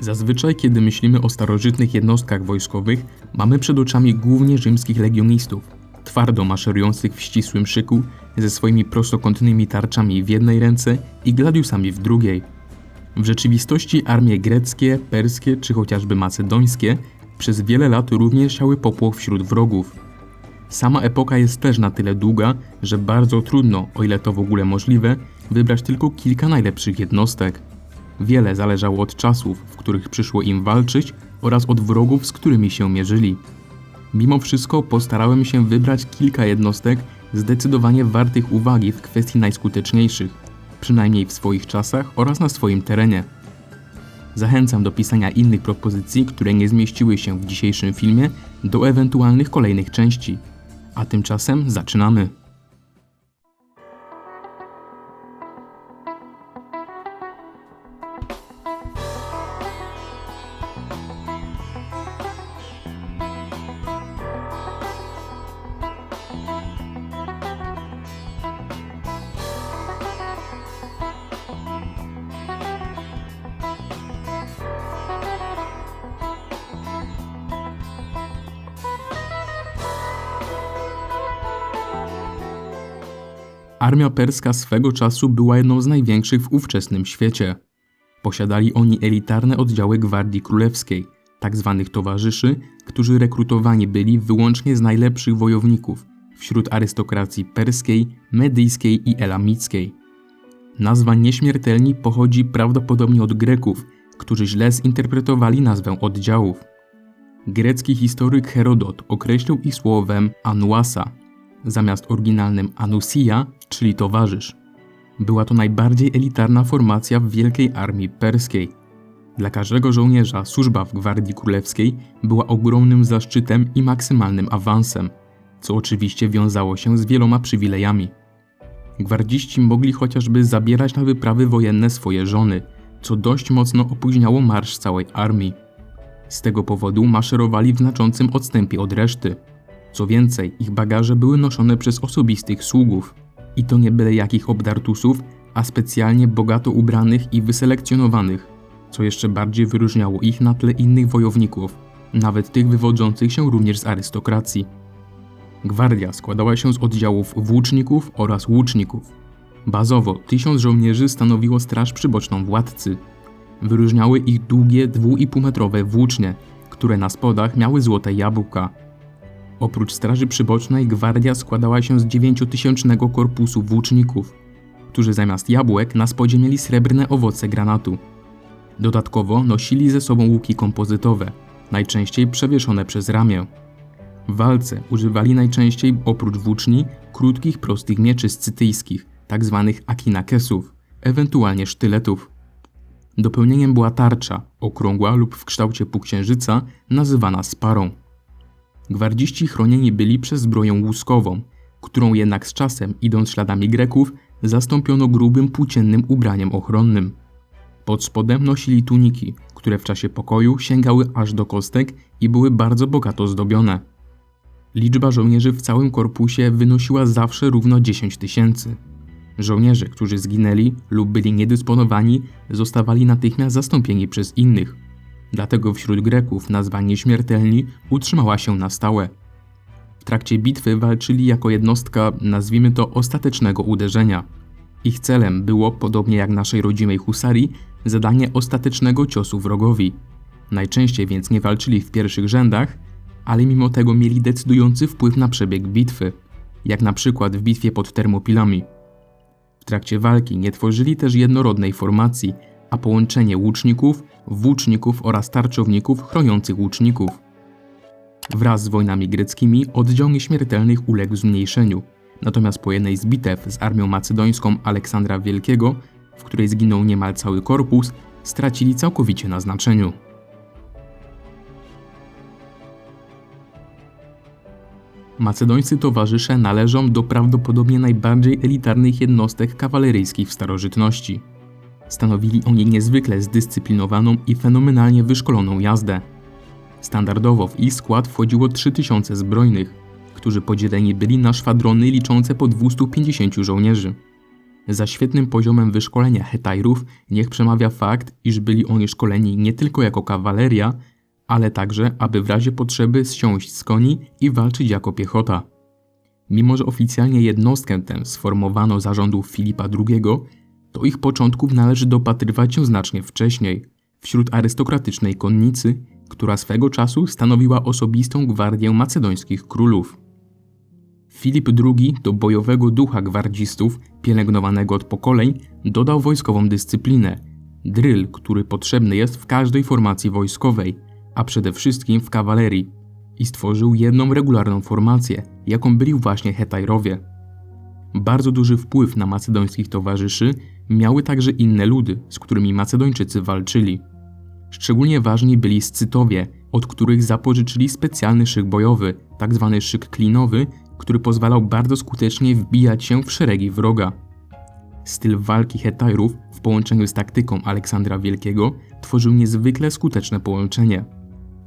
Zazwyczaj, kiedy myślimy o starożytnych jednostkach wojskowych, mamy przed oczami głównie rzymskich legionistów, twardo maszerujących w ścisłym szyku, ze swoimi prostokątnymi tarczami w jednej ręce i gladiusami w drugiej. W rzeczywistości armie greckie, perskie czy chociażby macedońskie przez wiele lat również siały popłoch wśród wrogów. Sama epoka jest też na tyle długa, że bardzo trudno, o ile to w ogóle możliwe, wybrać tylko kilka najlepszych jednostek. Wiele zależało od czasów, w których przyszło im walczyć oraz od wrogów, z którymi się mierzyli. Mimo wszystko postarałem się wybrać kilka jednostek zdecydowanie wartych uwagi w kwestii najskuteczniejszych, przynajmniej w swoich czasach oraz na swoim terenie. Zachęcam do pisania innych propozycji, które nie zmieściły się w dzisiejszym filmie, do ewentualnych kolejnych części. A tymczasem zaczynamy. Armia perska swego czasu była jedną z największych w ówczesnym świecie. Posiadali oni elitarne oddziały Gwardii Królewskiej, tzw. towarzyszy, którzy rekrutowani byli wyłącznie z najlepszych wojowników wśród arystokracji perskiej, medyjskiej i elamickiej. Nazwa nieśmiertelni pochodzi prawdopodobnie od Greków, którzy źle zinterpretowali nazwę oddziałów. Grecki historyk Herodot określił ich słowem anuasa, zamiast oryginalnym anusia, czyli towarzysz. Była to najbardziej elitarna formacja w wielkiej armii perskiej. Dla każdego żołnierza służba w Gwardii Królewskiej była ogromnym zaszczytem i maksymalnym awansem, co oczywiście wiązało się z wieloma przywilejami. Gwardziści mogli chociażby zabierać na wyprawy wojenne swoje żony, co dość mocno opóźniało marsz całej armii. Z tego powodu maszerowali w znaczącym odstępie od reszty. Co więcej, ich bagaże były noszone przez osobistych sługów. I to nie byle jakich obdartusów, a specjalnie bogato ubranych i wyselekcjonowanych, co jeszcze bardziej wyróżniało ich na tle innych wojowników, nawet tych wywodzących się również z arystokracji. Gwardia składała się z oddziałów włóczników oraz łuczników. Bazowo tysiąc żołnierzy stanowiło straż przyboczną władcy. Wyróżniały ich długie 2,5 metrowe włócznie, które na spodach miały złote jabłka, Oprócz straży przybocznej gwardia składała się z dziewięciotysięcznego korpusu włóczników, którzy zamiast jabłek na spodzie mieli srebrne owoce granatu. Dodatkowo nosili ze sobą łuki kompozytowe, najczęściej przewieszone przez ramię. W walce używali najczęściej oprócz włóczni krótkich prostych mieczy scytyjskich, tzw. Tak akinakesów, ewentualnie sztyletów. Dopełnieniem była tarcza, okrągła lub w kształcie półksiężyca, nazywana sparą. Gwardziści chronieni byli przez zbroję łuskową, którą jednak z czasem, idąc śladami Greków, zastąpiono grubym płóciennym ubraniem ochronnym. Pod spodem nosili tuniki, które w czasie pokoju sięgały aż do kostek i były bardzo bogato zdobione. Liczba żołnierzy w całym korpusie wynosiła zawsze równo 10 tysięcy. Żołnierze, którzy zginęli lub byli niedysponowani, zostawali natychmiast zastąpieni przez innych, Dlatego wśród Greków nazwa nieśmiertelni utrzymała się na stałe. W trakcie bitwy walczyli jako jednostka, nazwijmy to, ostatecznego uderzenia. Ich celem było, podobnie jak naszej rodzimej husarii, zadanie ostatecznego ciosu wrogowi. Najczęściej więc nie walczyli w pierwszych rzędach, ale mimo tego mieli decydujący wpływ na przebieg bitwy, jak na przykład w bitwie pod Termopilami. W trakcie walki nie tworzyli też jednorodnej formacji, a połączenie łuczników, włóczników oraz tarczowników chroniących łuczników. Wraz z wojnami greckimi oddział nieśmiertelnych uległ zmniejszeniu, natomiast po jednej z bitew z armią macedońską Aleksandra Wielkiego, w której zginął niemal cały korpus, stracili całkowicie na znaczeniu. Macedońscy towarzysze należą do prawdopodobnie najbardziej elitarnych jednostek kawaleryjskich w starożytności. Stanowili oni niezwykle zdyscyplinowaną i fenomenalnie wyszkoloną jazdę. Standardowo w ich skład wchodziło 3000 zbrojnych, którzy podzieleni byli na szwadrony liczące po 250 żołnierzy. Za świetnym poziomem wyszkolenia Hetajrów niech przemawia fakt, iż byli oni szkoleni nie tylko jako kawaleria, ale także, aby w razie potrzeby zsiąść z koni i walczyć jako piechota. Mimo, że oficjalnie jednostkę tę sformowano za rządów Filipa II, to ich początków należy dopatrywać się znacznie wcześniej, wśród arystokratycznej konnicy, która swego czasu stanowiła osobistą gwardię macedońskich królów. Filip II do bojowego ducha gwardzistów, pielęgnowanego od pokoleń, dodał wojskową dyscyplinę, dryl, który potrzebny jest w każdej formacji wojskowej, a przede wszystkim w kawalerii, i stworzył jedną regularną formację, jaką byli właśnie Hetajrowie. Bardzo duży wpływ na macedońskich towarzyszy miały także inne ludy, z którymi Macedończycy walczyli. Szczególnie ważni byli Scytowie, od których zapożyczyli specjalny szyk bojowy, tzw. Tak szyk klinowy, który pozwalał bardzo skutecznie wbijać się w szeregi wroga. Styl walki Hetajrów w połączeniu z taktyką Aleksandra Wielkiego tworzył niezwykle skuteczne połączenie.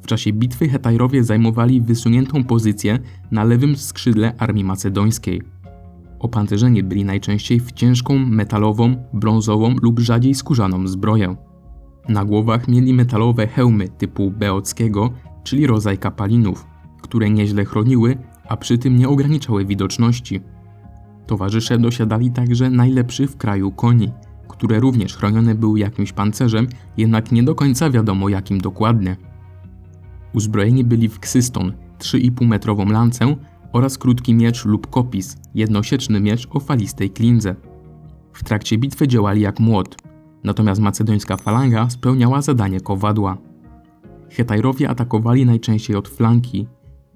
W czasie bitwy Hetajrowie zajmowali wysuniętą pozycję na lewym skrzydle armii macedońskiej. Opancerzeni byli najczęściej w ciężką, metalową, brązową lub rzadziej skórzaną zbroję. Na głowach mieli metalowe hełmy typu beockiego, czyli rodzaj kapalinów, które nieźle chroniły, a przy tym nie ograniczały widoczności. Towarzysze dosiadali także najlepszy w kraju koni, które również chronione były jakimś pancerzem, jednak nie do końca wiadomo jakim dokładnie. Uzbrojeni byli w ksyston, 3,5 metrową lancę oraz krótki miecz lub kopis, jednosieczny miecz o falistej klindze. W trakcie bitwy działali jak młot, natomiast macedońska falanga spełniała zadanie kowadła. Hetajrowie atakowali najczęściej od flanki,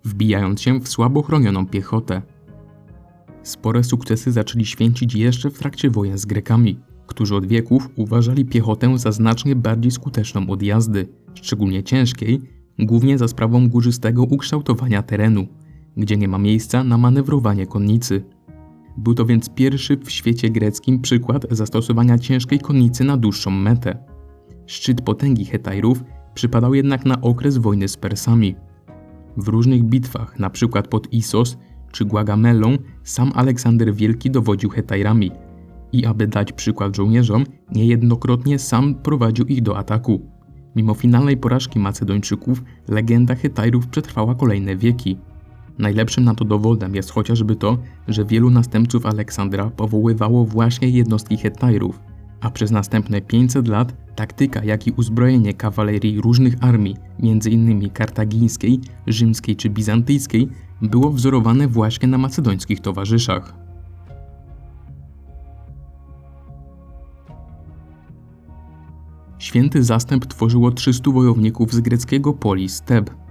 wbijając się w słabo chronioną piechotę. Spore sukcesy zaczęli święcić jeszcze w trakcie wojen z Grekami, którzy od wieków uważali piechotę za znacznie bardziej skuteczną od jazdy, szczególnie ciężkiej, głównie za sprawą górzystego ukształtowania terenu, gdzie nie ma miejsca na manewrowanie konnicy. Był to więc pierwszy w świecie greckim przykład zastosowania ciężkiej konnicy na dłuższą metę. Szczyt potęgi Hetajrów przypadał jednak na okres wojny z Persami. W różnych bitwach, np. pod Isos czy Guagamelą, sam Aleksander Wielki dowodził Hetajrami i aby dać przykład żołnierzom, niejednokrotnie sam prowadził ich do ataku. Mimo finalnej porażki Macedończyków, legenda Hetajrów przetrwała kolejne wieki. Najlepszym na to dowodem jest chociażby to, że wielu następców Aleksandra powoływało właśnie jednostki Hetajrów, a przez następne 500 lat taktyka, jak i uzbrojenie kawalerii różnych armii, m.in. kartagińskiej, rzymskiej czy bizantyjskiej, było wzorowane właśnie na macedońskich towarzyszach. Święty zastęp tworzyło 300 wojowników z greckiego polis Teb.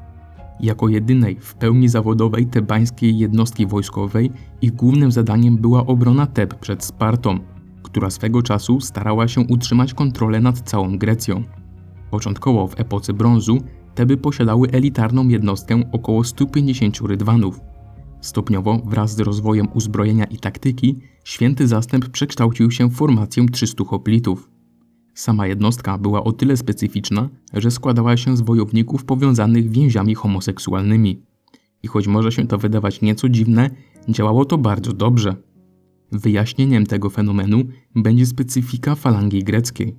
Jako jedynej w pełni zawodowej tebańskiej jednostki wojskowej ich głównym zadaniem była obrona Teb przed Spartą, która swego czasu starała się utrzymać kontrolę nad całą Grecją. Początkowo w epoce brązu Teby posiadały elitarną jednostkę około 150 rydwanów. Stopniowo, wraz z rozwojem uzbrojenia i taktyki, święty zastęp przekształcił się w formację 300 hoplitów. Sama jednostka była o tyle specyficzna, że składała się z wojowników powiązanych więziami homoseksualnymi. I choć może się to wydawać nieco dziwne, działało to bardzo dobrze. Wyjaśnieniem tego fenomenu będzie specyfika falangi greckiej.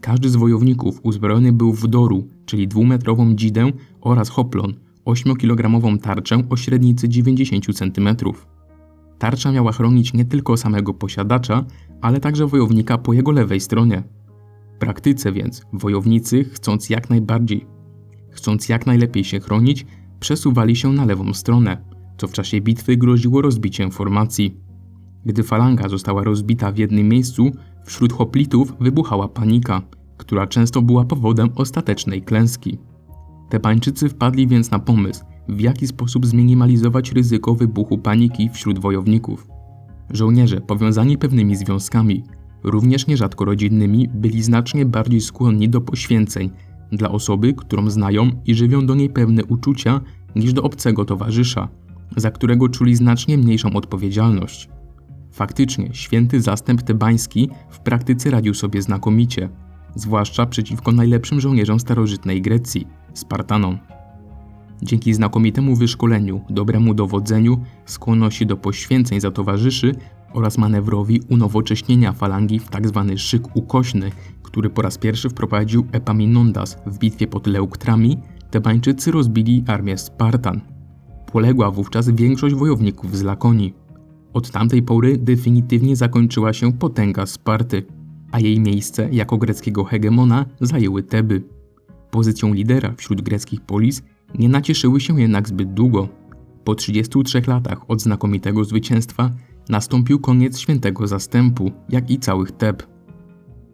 Każdy z wojowników uzbrojony był w doru, czyli dwumetrową dzidę oraz hoplon, 8-kilogramową tarczę o średnicy 90 cm. Tarcza miała chronić nie tylko samego posiadacza, ale także wojownika po jego lewej stronie praktyce więc wojownicy, chcąc jak najbardziej, chcąc jak najlepiej się chronić, przesuwali się na lewą stronę, co w czasie bitwy groziło rozbiciem formacji. Gdy falanga została rozbita w jednym miejscu, wśród hoplitów wybuchała panika, która często była powodem ostatecznej klęski. Tebańczycy wpadli więc na pomysł, w jaki sposób zminimalizować ryzyko wybuchu paniki wśród wojowników. Żołnierze powiązani pewnymi związkami również nierzadko rodzinnymi, byli znacznie bardziej skłonni do poświęceń dla osoby, którą znają i żywią do niej pewne uczucia niż do obcego towarzysza, za którego czuli znacznie mniejszą odpowiedzialność. Faktycznie, święty zastęp tebański w praktyce radził sobie znakomicie, zwłaszcza przeciwko najlepszym żołnierzom starożytnej Grecji, Spartanom. Dzięki znakomitemu wyszkoleniu, dobremu dowodzeniu, skłonności do poświęceń za towarzyszy oraz manewrowi unowocześnienia falangi w tzw. szyk ukośny, który po raz pierwszy wprowadził Epaminondas w bitwie pod Leuktrami, Tebańczycy rozbili armię Spartan. Poległa wówczas większość wojowników z Lakonii. Od tamtej pory definitywnie zakończyła się potęga Sparty, a jej miejsce jako greckiego hegemona zajęły Teby. Pozycją lidera wśród greckich polis nie nacieszyły się jednak zbyt długo. Po 33 latach od znakomitego zwycięstwa nastąpił koniec świętego zastępu, jak i całych Teb.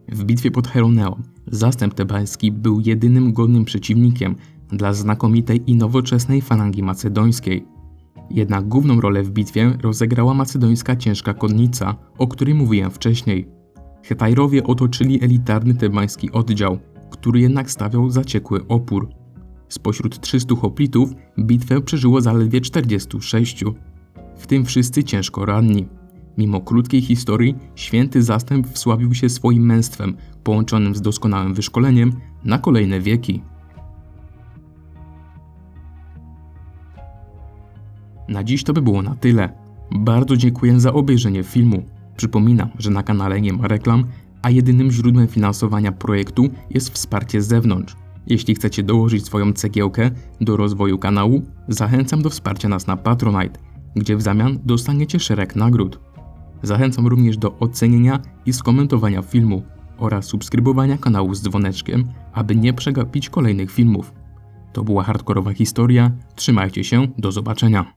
W bitwie pod Heroneą zastęp tebański był jedynym godnym przeciwnikiem dla znakomitej i nowoczesnej falangi macedońskiej. Jednak główną rolę w bitwie rozegrała macedońska ciężka konnica, o której mówiłem wcześniej. Hetajrowie otoczyli elitarny tebański oddział, który jednak stawiał zaciekły opór. Spośród 300 hoplitów bitwę przeżyło zaledwie 46, w tym wszyscy ciężko ranni. Mimo krótkiej historii, święty zastęp wsławił się swoim męstwem, połączonym z doskonałym wyszkoleniem, na kolejne wieki. Na dziś to by było na tyle. Bardzo dziękuję za obejrzenie filmu. Przypominam, że na kanale nie ma reklam, a jedynym źródłem finansowania projektu jest wsparcie z zewnątrz. Jeśli chcecie dołożyć swoją cegiełkę do rozwoju kanału, zachęcam do wsparcia nas na Patronite, gdzie w zamian dostaniecie szereg nagród. Zachęcam również do ocenienia i skomentowania filmu oraz subskrybowania kanału z dzwoneczkiem, aby nie przegapić kolejnych filmów. To była hardkorowa historia, trzymajcie się, do zobaczenia.